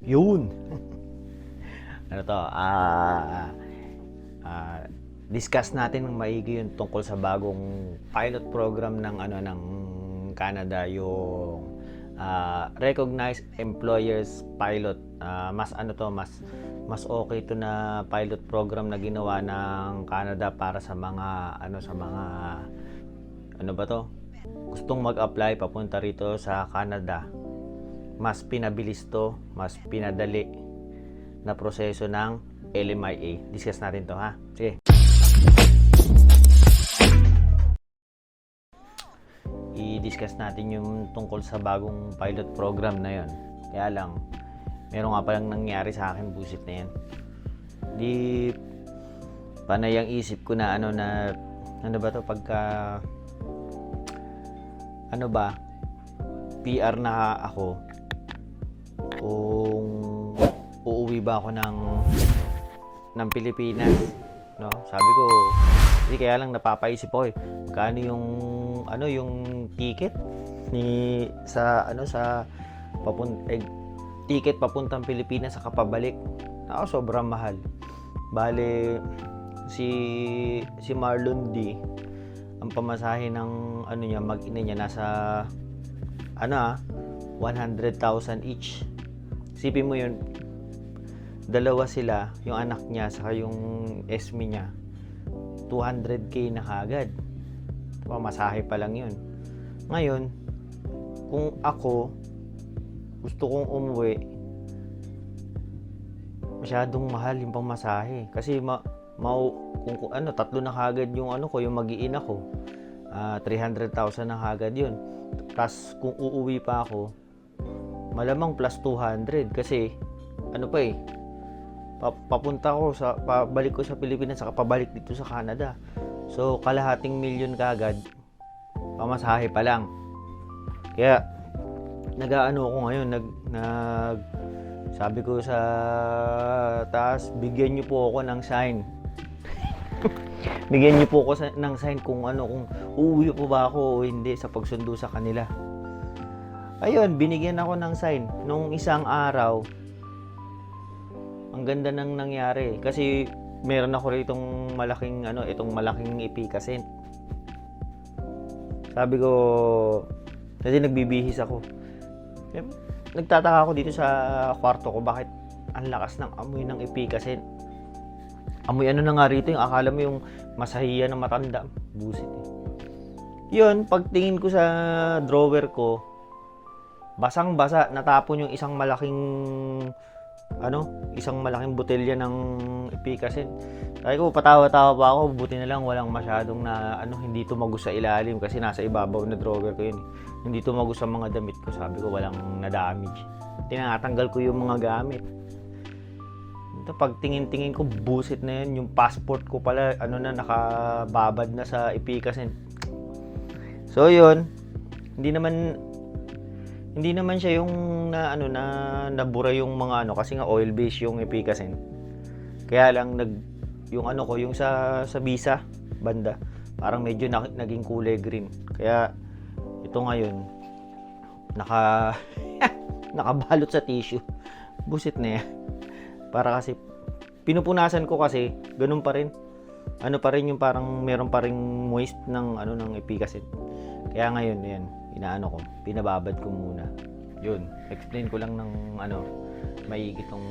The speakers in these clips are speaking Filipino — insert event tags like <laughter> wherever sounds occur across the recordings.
Yun. <laughs> ano to? Ah, ah, discuss natin ng maigi yung tungkol sa bagong pilot program ng ano ng Canada yung ah, recognized employers pilot. Ah, mas ano to, mas mas okay to na pilot program na ginawa ng Canada para sa mga ano sa mga ano ba to? Gustong mag-apply papunta rito sa Canada mas pinabilis to, mas pinadali na proseso ng LMIA. Discuss natin to ha. Sige. I-discuss natin yung tungkol sa bagong pilot program na yon. Kaya lang, meron nga palang nangyari sa akin busit na yan. Di panay ang isip ko na ano na ano ba to pagka ano ba PR na ako kung uuwi ba ako ng ng Pilipinas no? Sabi ko hindi kaya lang napapaisip ko eh. Magkano yung ano yung ticket ni sa ano sa papun eh, ticket papuntang Pilipinas sa kapabalik? Ako sobrang mahal. Bale si si Marlon D ang pamasahe ng ano niya mag-ina niya nasa ano ah 100,000 each Sipin mo yun, dalawa sila, yung anak niya, saka yung esmi niya, 200k na kagad. Pamasahe pa lang yun. Ngayon, kung ako, gusto kong umuwi, masyadong mahal yung pamasahe. Kasi ma, mau, kung, kung ano, tatlo na kagad yung ano ko, yung magiin ako. Ah, 300,000 na kagad yun. Tapos kung uuwi pa ako, malamang plus 200 kasi ano pa eh pa- papunta ko sa pabalik ko sa Pilipinas saka pabalik dito sa Canada. So kalahating milyon kagad pamasahe pa lang. Kaya nagaano ako ngayon nag nag sabi ko sa taas bigyan niyo po ako ng sign. <laughs> Bigyan niyo po ako sa, ng sign kung ano kung uuwi po ba ako o hindi sa pagsundo sa kanila Ayun, binigyan ako ng sign. Nung isang araw, ang ganda nang nangyari. Kasi meron ako ritong malaking, ano, itong malaking ipikasin. Sabi ko, kasi nagbibihis ako. Nagtataka ako dito sa kwarto ko, bakit ang lakas ng amoy ng ipikasin. Amoy ano na nga rito, yung akala mo yung masahiya ng matanda. Busit eh. Yun, pagtingin ko sa drawer ko, basang-basa natapon yung isang malaking ano, isang malaking botelya ng ipikasin. Sabi ko, patawa-tawa pa ako, buti na lang walang masyadong na ano, hindi tumagos sa ilalim kasi nasa ibabaw na drawer ko yun. Hindi tumagos sa mga damit ko, sabi ko walang na-damage. Tinatanggal ko yung mga gamit. Ito, pag tingin-tingin ko, busit na yun. Yung passport ko pala, ano na, nakababad na sa ipikasin. So, yun. Hindi naman hindi naman siya yung na ano na nabura yung mga ano kasi nga oil base yung epikasin. Kaya lang nag yung ano ko yung sa sa visa banda parang medyo na, naging kulay green. Kaya ito ngayon naka <laughs> nakabalot sa tissue. Busit na yan. Para kasi pinupunasan ko kasi ganun pa rin. Ano pa rin yung parang meron pa rin moist ng ano ng epikasin. Kaya ngayon yan inaano ko, pinababad ko muna. Yun, explain ko lang ng ano, may itong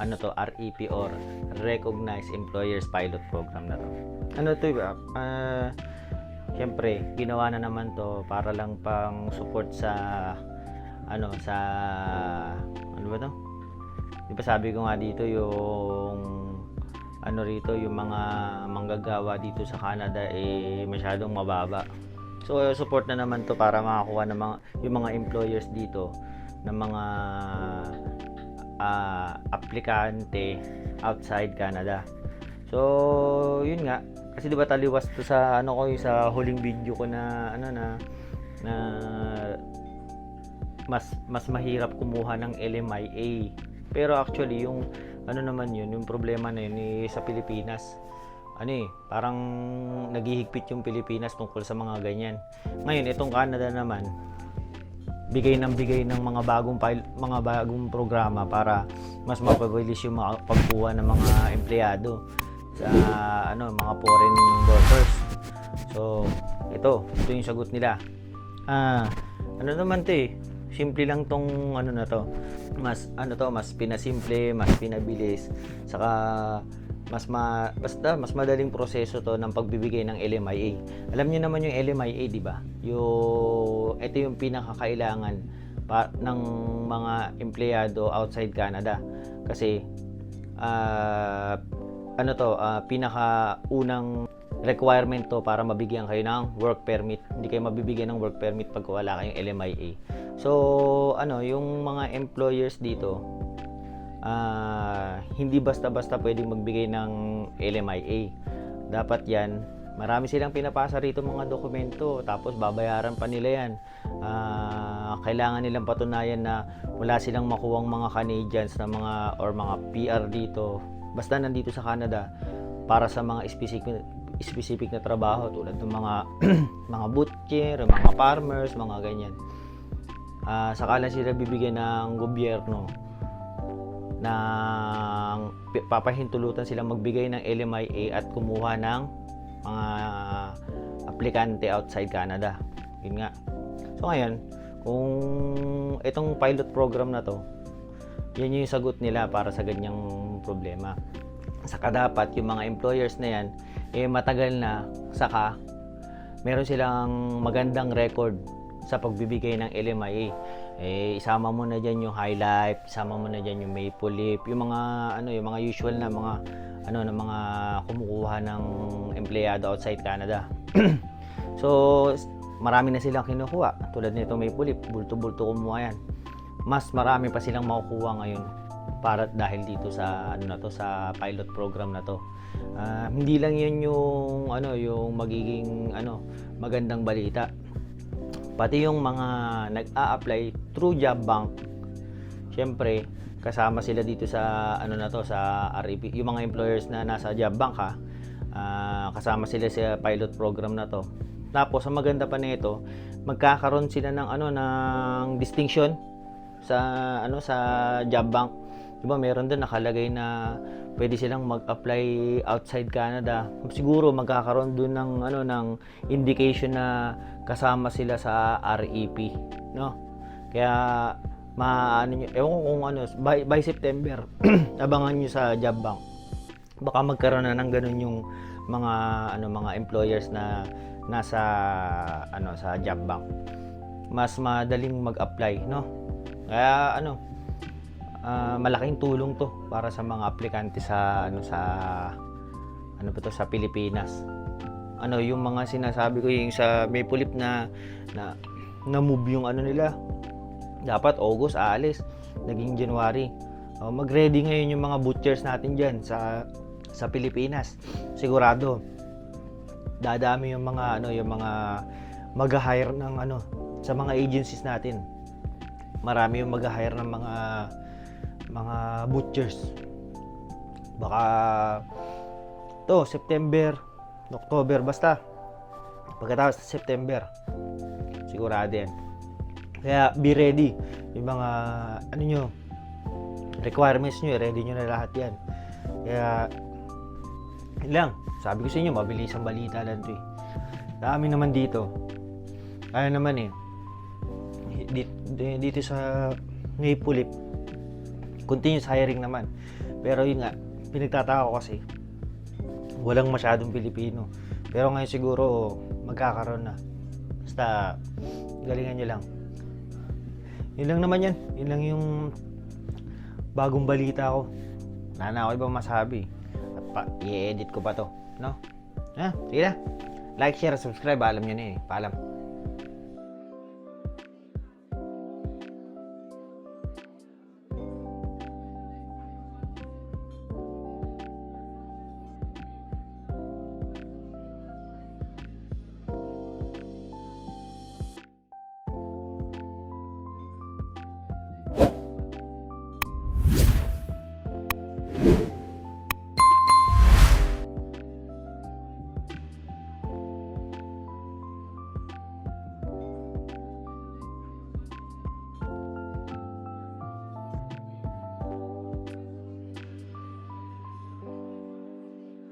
ano to, REP or Recognized Employers Pilot Program na to. Ano to, uh, uh, Siyempre, ginawa na naman to para lang pang support sa ano sa ano ba to? Di ba sabi ko nga dito yung ano rito yung mga manggagawa dito sa Canada eh masyadong mababa. So support na naman to para makakuha ng mga yung mga employers dito ng mga ah, aplikante outside Canada. So yun nga kasi 'di ba taliwas to sa ano ko yung sa huling video ko na ano na na mas mas mahirap kumuha ng LMIA. Pero actually yung ano naman yun, yung problema na yun eh, sa Pilipinas ano eh, parang naghihigpit yung Pilipinas tungkol sa mga ganyan. Ngayon, itong Canada naman, bigay ng bigay ng mga bagong file, mga bagong programa para mas mapabilis yung mga pagkuha ng mga empleyado sa ano mga foreign workers. So, ito, ito yung sagot nila. Ah, ano naman 'to eh. Simple lang tong ano na to. Mas ano to, mas pinasimple, mas pinabilis. Saka mas ma, basta mas madaling proseso to ng pagbibigay ng LMIA. Alam niyo naman yung LMIA, di ba? Yung ito yung pinakakailangan pa, ng mga empleyado outside Canada. Kasi ah, ano to, ah, pinaka unang requirement to para mabigyan kayo ng work permit. Hindi kayo mabibigyan ng work permit pag wala kayong LMIA. So, ano, yung mga employers dito, ah, hindi basta-basta pwedeng magbigay ng LMIA. Dapat yan, marami silang pinapasa rito mga dokumento, tapos babayaran pa nila yan. Ah, kailangan nilang patunayan na wala silang makuwang mga Canadians na mga or mga PR dito. Basta nandito sa Canada para sa mga specific specific na trabaho tulad ng mga <clears throat> mga butcher, mga farmers, mga ganyan. Ah, saka sila bibigyan ng gobyerno pi- papahintulutan silang magbigay ng LMIA at kumuha ng mga aplikante outside Canada. Yun nga. So ngayon, kung itong pilot program na to, yan yung sagot nila para sa ganyang problema. Saka dapat yung mga employers na yan, eh matagal na, saka meron silang magandang record sa pagbibigay ng LMIA. Eh, isama mo na diyan yung High Life, isama mo na diyan yung Maple Leaf, yung mga ano, yung mga usual na mga ano na mga kumukuha ng empleyado outside Canada. <clears throat> so, marami na silang kinukuha. Tulad nito Maple Leaf, bulto-bulto kumuha yan. Mas marami pa silang makukuha ngayon para dahil dito sa ano na to sa pilot program na to. Ah, hindi lang 'yun yung ano yung magiging ano magandang balita pati yung mga nag-a-apply through job bank syempre kasama sila dito sa ano na to sa REP yung mga employers na nasa job bank ha ah, kasama sila sa pilot program na to. Tapos ang maganda pa nito magkakaroon sila ng ano ng distinction sa ano sa job bank di ba meron doon nakalagay na pwede silang mag-apply outside Canada. Siguro magkakaroon doon ng ano ng indication na kasama sila sa REP no? Kaya maano nyo ewan kung ano by, by September <clears throat> abangan nyo sa job bank. Baka magkaroon na ng ganun yung mga ano mga employers na nasa ano sa job bank. Mas madaling mag-apply no? Kaya ano ah, malaking tulong to para sa mga aplikante sa ano sa ano ba to sa Pilipinas. Ano yung mga sinasabi ko yung sa Maple Leaf na na na-move yung ano nila. Dapat August aalis. Naging January. Oh, mag-ready ngayon yung mga butchers natin diyan sa sa Pilipinas. Sigurado dadami yung mga ano yung mga mag-hire ng ano sa mga agencies natin. Marami yung mag-hire ng mga mga butchers. Baka to September October basta. Pagkatapos ng September sigurado yan. Kaya be ready. Yung mga ano nyo requirements nyo ready nyo na lahat yan. Kaya yun lang. Sabi ko sa inyo mabilis ang balita lang to eh. Dami naman dito. Kaya naman eh dito, dito sa Maple Leaf continuous hiring naman pero yun nga pinagtataka ko kasi walang masyadong Pilipino. Pero ngayon siguro magkakaroon na. Basta galingan nyo lang. Yun lang naman yan. Yun lang yung bagong balita ko. Wala na ako ibang masabi. At pa, i-edit ko pa to. No? Ha? Sige na. Like, share, subscribe. Alam nyo na eh. Paalam.